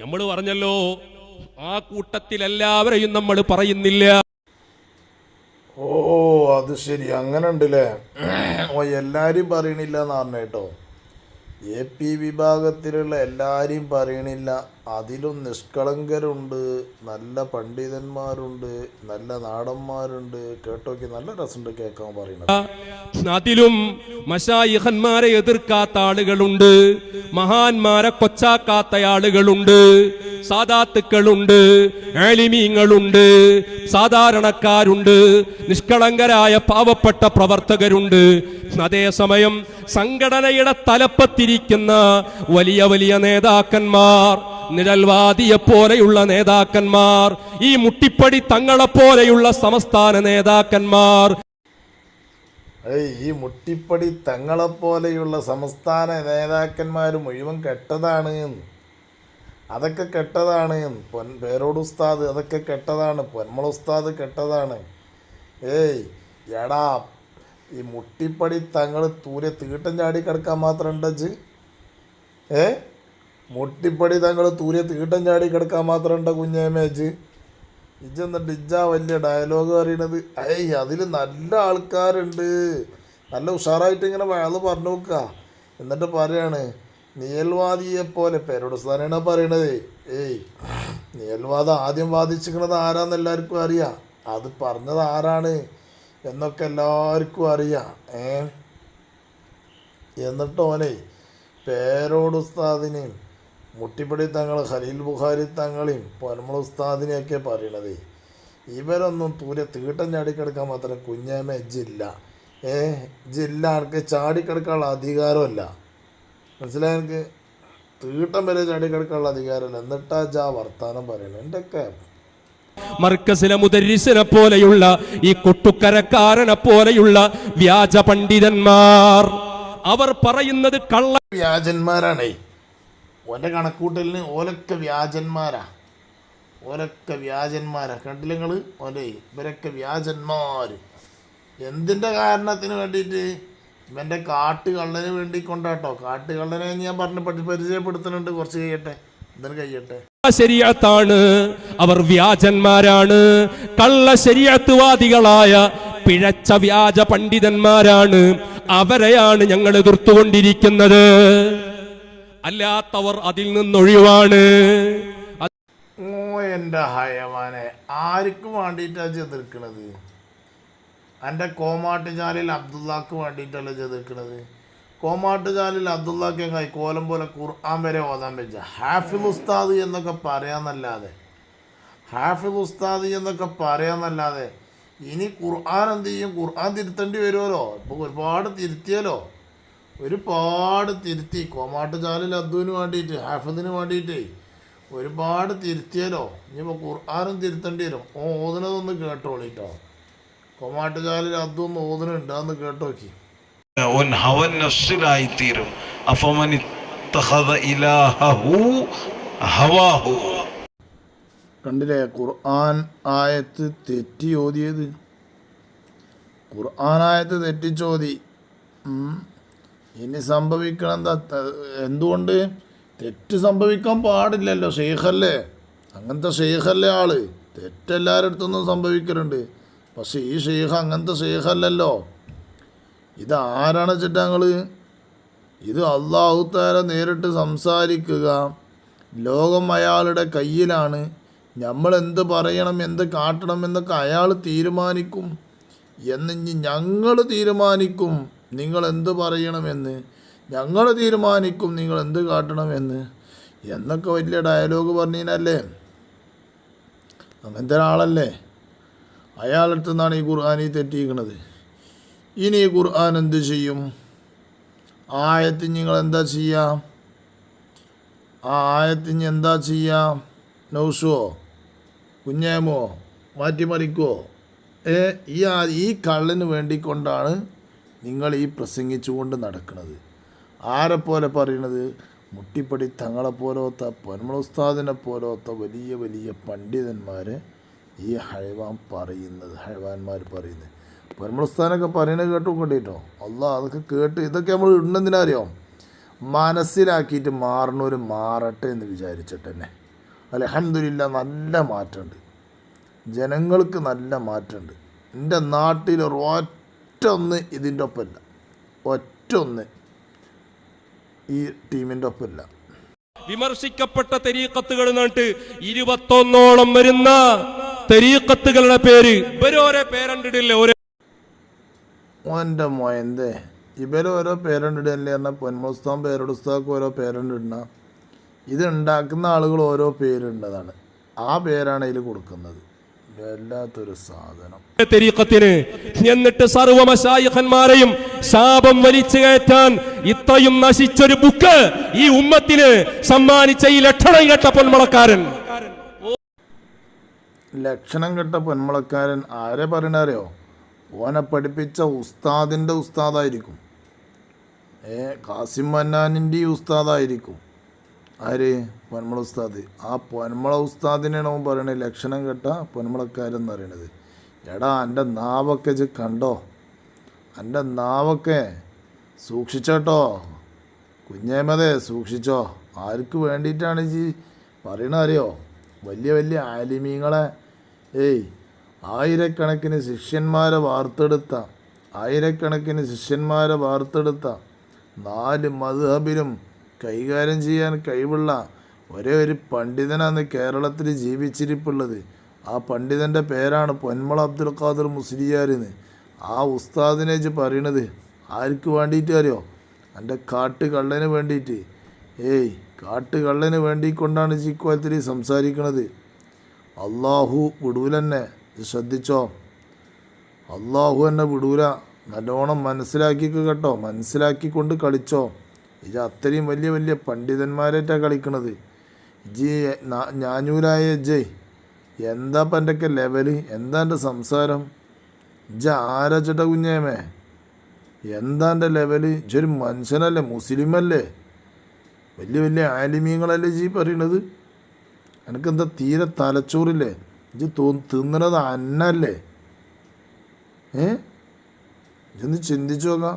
നമ്മൾ പറഞ്ഞല്ലോ ആ കൂട്ടത്തിൽ എല്ലാവരെയും നമ്മൾ പറയുന്നില്ല. ഓ അത് ശരി. അങ്ങനെ ഉണ്ടല്ലേ? ഓ എല്ലാവരും പറയണില്ല എന്ന് കേട്ടോ. എ പി വിഭാഗത്തിലുള്ള എല്ലാരും പറയണില്ല. അതിലും നിഷ്കളങ്കരുണ്ട് നല്ല പണ്ഡിതന്മാരുണ്ട് നല്ല നാടന്മാരുണ്ട്. കേട്ടോക്കി നല്ല രസമുണ്ട് കേൾക്കാൻ പറയുന്നത്. അതിലും മഷായിഹന്മാരെ എതിർക്കാത്ത ആളുകളുണ്ട് മഹാന്മാരെ കൊച്ചാക്കാത്ത ആളുകളുണ്ട് സാദാത്തുക്കളുണ്ട് ഏളിമീങ്ങളുണ്ട് സാധാരണക്കാരുണ്ട് നിഷ്കളങ്കരായ പാവപ്പെട്ട പ്രവർത്തകരുണ്ട്. അതേസമയം സംഘടനയുടെ തലപ്പത്തിരിക്കുന്ന വലിയ വലിയ നേതാക്കന്മാർ നിഴൽവാദിയെ പോലെയുള്ള നേതാക്കന്മാർ ഈ മുട്ടിപ്പടി തങ്ങളെ പോലെയുള്ള സംസ്ഥാന നേതാക്കന്മാർ. ഈ മുട്ടിപ്പടി തങ്ങളെപ്പോലെയുള്ള സംസ്ഥാന നേതാക്കന്മാർ മുഴുവൻ കെട്ടതാണ്. അതൊക്കെ കെട്ടതാണ്. പൊൻ പേരോട് ഉസ്താദ് അതൊക്കെ കെട്ടതാണ്. പൊന്മള ഉസ്താദ് കെട്ടതാണ്. ഏയ് എടാ ഈ മുട്ടിപ്പടി തങ്ങൾ തൂരെ തീട്ടം ചാടി കിടക്കാൻ മാത്രം ഉണ്ടച്ച് ഏ? മുട്ടിപ്പടി തങ്ങൾ തൂര്യ തീട്ടം ചാടി കിടക്കാൻ ഉണ്ട കുഞ്ഞേമേച്ച് ഇജ്ജെന്നിട്ട് ഇജ്ജ വലിയ ഡയലോഗ് പറയണത്. ഏയ് അതിൽ നല്ല ആൾക്കാരുണ്ട്. നല്ല ഉഷാറായിട്ട് ഇങ്ങനെ വയൽ പറഞ്ഞു നോക്കുക എന്നിട്ട് പറയാണ് നിയൽവാദിയെ പോലെ പേരോടുസ്ഥാനാണ് പറയണത്? ഏയ് നിയൽവാദം ആദ്യം വാദിച്ചിരിക്കണത് ആരാന്ന് എല്ലാവർക്കും അറിയാം. അത് പറഞ്ഞത് ആരാണ്? എന്നൊക്കെ എല്ലാവർക്കും അറിയാം. ഏ? എന്നിട്ട് ഓനെ പേരോട് ഉസ്താദിനെയും മുട്ടിപ്പടി തങ്ങൾ ഖലീൽ ബുഖാരി തങ്ങളെയും പൊന്മള ഉസ്താദിനെയൊക്കെ പറയണത്. ഇവരൊന്നും തൂരെ തീട്ടം ചാടിക്കിടക്കാൻ മാത്രം കുഞ്ഞമ്മ ജില്ല ഏ ജില്ല ആൾക്ക് ചാടിക്കിടക്കാനുള്ള അധികാരമല്ല മനസ്സിലായ എനിക്ക്? തീട്ടം വരെ ചാടിക്കിടക്കാനുള്ള അധികാരമല്ല. എന്നിട്ടാ ജാ വർത്താനം പറയണത്. എന്തൊക്കെ? മർക്കസിലെ മുദരിസിനെ പോലെയുള്ള ഈ കൊട്ടുക്കരക്കാരനെ പോലെയുള്ള വ്യാജ പണ്ഡിതന്മാർ. അവർ പറയുന്നത് കള്ള വ്യാജന്മാരാണേ. ഓന്റെ കണക്കൂട്ടലിന് ഓലൊക്കെ വ്യാജന്മാരാ. ഓലൊക്കെ വ്യാജന്മാരാ. കണ്ടില്ല നിങ്ങൾ ഓന്റെ ഇവരൊക്കെ വ്യാജന്മാർ എന്തിന്റെ കാരണത്തിന് വേണ്ടിയിട്ട്? ഇവന്റെ കാട്ടുകള്ളന് വേണ്ടി കൊണ്ടാട്ടോ. കാട്ടുകള്ളനെ ഞാൻ പറഞ്ഞ് പരിചയപ്പെടുത്തുന്നുണ്ട്. കുറച്ച് കഴിയട്ടെ. എന്തിനു കഴിയട്ടെ? ശരിയത്താണ് അവർ വ്യാജന്മാരാണ്. കള്ള ശരിയത്വവാദികളായ പിഴച്ച വ്യാജ പണ്ഡിതന്മാരാണ്. അവരെയാണ് ഞങ്ങൾ എതിർത്തുകൊണ്ടിരിക്കുന്നത്. അല്ലാത്തവർ അതിൽ നിന്നൊഴിവാണ്. ഓ എന്റെ ഹയവാനെ ആർക്കും വേണ്ടിയിട്ടാണ് ചെതിർക്കണത് എന്റെ കോമാട്ടുചാലിൽ അബ്ദുള്ളക്ക് വേണ്ടിയിട്ടല്ല ചെതിർക്കണത് കോമാട്ടുചാലിൽ അബ്ദുള്ളക്ക് എങ്ങനെ കോലം പോലെ ഖുർആൻ വരെ ഓതാൻ വെച്ച ഹാഫിൽ ഉസ്താദ് എന്നൊക്കെ പറയാന്നല്ലാതെ. ഹാഫിൽ ഉസ്താദ് എന്നൊക്കെ പറയാന്നല്ലാതെ. ഇനി ഖുർആൻ എന്ത് ചെയ്യും? ഖുർആൻ തിരുത്തേണ്ടി വരുമല്ലോ ഇപ്പോൾ ഒരുപാട് തിരുത്തിയല്ലോ. ഒരുപാട് തിരുത്തി. കോമാട്ടുചാലിൽ അദ്ദുവിന് വേണ്ടിയിട്ട് ഹാഫിദിന് വേണ്ടിയിട്ടേ ഒരുപാട് തിരുത്തിയാലോ ഇനിയിപ്പോൾ ഖുർആാനും തിരുത്തേണ്ടി വരും. ഓ ഓതുന്നതൊന്ന് കേട്ടോളിട്ടോ. കൊമാട്ടുചാലിൽ അതും ഓതുന്നുണ്ട് അതൊന്ന് കേട്ടോക്കി. അവൻ നഫ്സിലായി തീരും. അഫമൻ കണ്ടില്ലേ ഖുർആൻ ആയത്ത് തെറ്റി ഓതിയത് ഖുർആൻ ആയത്ത് തെറ്റിച്ചോതി. ഇനി സംഭവിക്കണം എന്താ എന്തുകൊണ്ട്? തെറ്റ് സംഭവിക്കാൻ പാടില്ലല്ലോ ഷെയ്ഖല്ലേ അങ്ങനത്തെ ഷെയ്ഖല്ലേ ആൾ. തെറ്റെല്ലാവരുടെ അടുത്തൊന്നും സംഭവിക്കലുണ്ട്. പക്ഷെ ഈ ഷെയ്ഖ് അങ്ങനത്തെ ഷെയ്ഖല്ലല്ലോ ഇത് ആരാണ് വെച്ചിട്ട് ഞങ്ങൾ ഇത് അള്ളാഹുത്താര നേരിട്ട് സംസാരിക്കുക. ലോകം അയാളുടെ കയ്യിലാണ്. നമ്മൾ എന്ത് പറയണം എന്ത് കാട്ടണം എന്നൊക്കെ അയാൾ തീരുമാനിക്കും. എന്നിഞ്ഞ് ഞങ്ങൾ തീരുമാനിക്കും. നിങ്ങൾ എന്ത് പറയണമെന്ന്? ഞങ്ങൾ തീരുമാനിക്കും നിങ്ങൾ എന്ത് കാട്ടണമെന്ന്. എന്നൊക്കെ വലിയ ഡയലോഗ് പറഞ്ഞതിനല്ലേ അങ്ങനത്തെ ഒരാളല്ലേ? അയാളടുത്ത് നിന്നാണ് ഈ ഖുർആൻ ഈ തെറ്റിയിരിക്കണത്. ഇനി ഈ ഖുർആൻ എന്ത് ചെയ്യും? ആയത്തിന് നിങ്ങൾ എന്താ ചെയ്യാം? ആ ആയത്തിന് എന്താ ചെയ്യാം? നൗസുവോ കുഞ്ഞേമോ? മാറ്റിമറിക്കുവോ ഏ ഈ ഈ കള്ളന് വേണ്ടിക്കൊണ്ടാണ് നിങ്ങൾ ഈ പ്രസംഗിച്ചുകൊണ്ട് നടക്കുന്നത് ആരെപ്പോലെ പറയണത്? മുട്ടിപ്പടി തങ്ങളെ പോലത്തെ പൊന്മള ഉസ്താദിനെ പോലത്തെ വലിയ വലിയ പണ്ഡിതന്മാരെ ഈ ഹൈവാൻ പറയുന്നത് ഹൈവാന്മാർ പറയുന്നത്. പൊന്മള പറയുന്നത് കേട്ടു കൊണ്ടിട്ടോ? അല്ല അതൊക്കെ കേട്ട് ഇതൊക്കെ നമ്മൾ ഇടുന്നതിനറിയോ മനസ്സിലാക്കിയിട്ട് മാറണവർ മാറട്ടെ എന്ന് വിചാരിച്ചിട്ട് തന്നെ. അലഹമില്ല നല്ല മാറ്റമുണ്ട്. ജനങ്ങൾക്ക് നല്ല മാറ്റമുണ്ട്. എന്റെ നാട്ടിൽ ഒറ്റ ഒന്ന് ഇതിന്റെ ഒപ്പമില്ല. ഒറ്റൊന്ന് ഈ ടീമിന്റെ ഒപ്പമില്ല. വിമർശിക്കപ്പെട്ട തെരീക്കത്തുകൾ എന്നിട്ട് ഇരുപത്തൊന്നോളം വരുന്ന തെരീക്കത്തുകളുടെ പേര്. ഇവരോരോ പേരണ്ടിടില്ല ഓരോ ഓന്റെ മോയന്തേ ഇവരോരോ ഓരോ എന്നാൽ പൊന്മുസ്താൻ പേരുടുസ്താക്ക് ഓരോ പേരണ്ടിടണ ഇത് ഉണ്ടാക്കുന്ന ആളുകൾ ഓരോ പേരുണ്ടതാണ് ആ പേരാണ് ഇതിൽ കൊടുക്കുന്നത്. വല്ലാത്തൊരു സാധനം. തെരീക്കത്തിന് എന്നിട്ട് സർവമശായിഖന്മാരെയും ശാപം വലിച്ചു കയറ്റാൻ ഇത്രയും നശിച്ചൊരു ബുക്ക് ഈ ഉമ്മത്തിന് സമ്മാനിച്ച ഈ ലക്ഷണം കേട്ട പൊന്മുളക്കാരൻ. ലക്ഷണം കെട്ട പൊന്മുളക്കാരൻ ആരെ പറയണറിയോ ഓനെ പഠിപ്പിച്ച ഉസ്താദിന്റെ ഉസ്താദായിരിക്കും. ഏ കാസിം മന്നാനിന്റെ ഉസ്താദായിരിക്കും. ആര്? പൊന്മുള ഉസ്താദ്. ആ പൊന്മള ഉസ്താദിനാണ് അവൻ പറയണത് ലക്ഷണം കെട്ട പൊന്മളക്കാരൻ എന്ന് പറയണത്. എടാ എന്റെ നാവൊക്കെ ഇത് കണ്ടോ? എന്റെ നാവൊക്കെ സൂക്ഷിച്ചോട്ടോ. കുഞ്ഞേമതേ സൂക്ഷിച്ചോ. ആർക്ക് വേണ്ടിയിട്ടാണ് ജി പറയണ അറിയോ? വലിയ വലിയ ആലിമീങ്ങളെ. ഏയ് ആയിരക്കണക്കിന് ശിഷ്യന്മാരെ വാർത്തെടുത്ത ആയിരക്കണക്കിന് ശിഷ്യന്മാരെ വാർത്തെടുത്ത നാല് മധുഹബിലും കൈകാര്യം ചെയ്യാൻ കഴിവുള്ള ഒരേ ഒരു പണ്ഡിതനാണ് കേരളത്തിൽ ജീവിച്ചിരിപ്പുള്ളത്. ആ പണ്ഡിതന്റെ പേരാണ് പൊന്മള അബ്ദുൽ ഖാദർ മുസ്ലിയാരെന്ന്. ആ ഉസ്താദിനെ വെച്ച് പറയണത് ആർക്ക് വേണ്ടിയിട്ട് അറിയോ? എന്റെ കാട്ടുകള്ളന് വേണ്ടിയിട്ട് ഏയ് കാട്ടുകള്ളന് വേണ്ടിക്കൊണ്ടാണ് ചിക്കോലത്തിൽ സംസാരിക്കണത്. അള്ളാഹു വിടൂലെന്നെ ശ്രദ്ധിച്ചോ? അള്ളാഹു എന്നെ വിടൂല നല്ലോണം മനസ്സിലാക്കിക്ക് കേട്ടോ മനസ്സിലാക്കിക്കൊണ്ട് കളിച്ചോ? ഇത് അത്രയും വലിയ വലിയ പണ്ഡിതന്മാരായിട്ടാണ് കളിക്കണത്. ഇജി ഞാനൂരായ ജയ് എന്താ ഇപ്പം എന്റെയൊക്കെ ലെവൽ? എന്താ എന്റെ സംസാരം? ജ ആരാ ചേട്ടാ കുഞ്ഞേമേ? എന്താ എന്റെ ലെവൽ? ഇജൊരു മനുഷ്യനല്ലേ മുസ്ലിമല്ലേ? വലിയ വലിയ ആലിമീങ്ങളല്ലേ ജി പറയണത്? എനിക്കെന്താ തീരെ തലച്ചോറില്ലേ? ഇജ് തോ തിന്നണത് അന്നല്ലേ? ഏ? ഇജൊന്ന് ചിന്തിച്ചു നോക്കാം.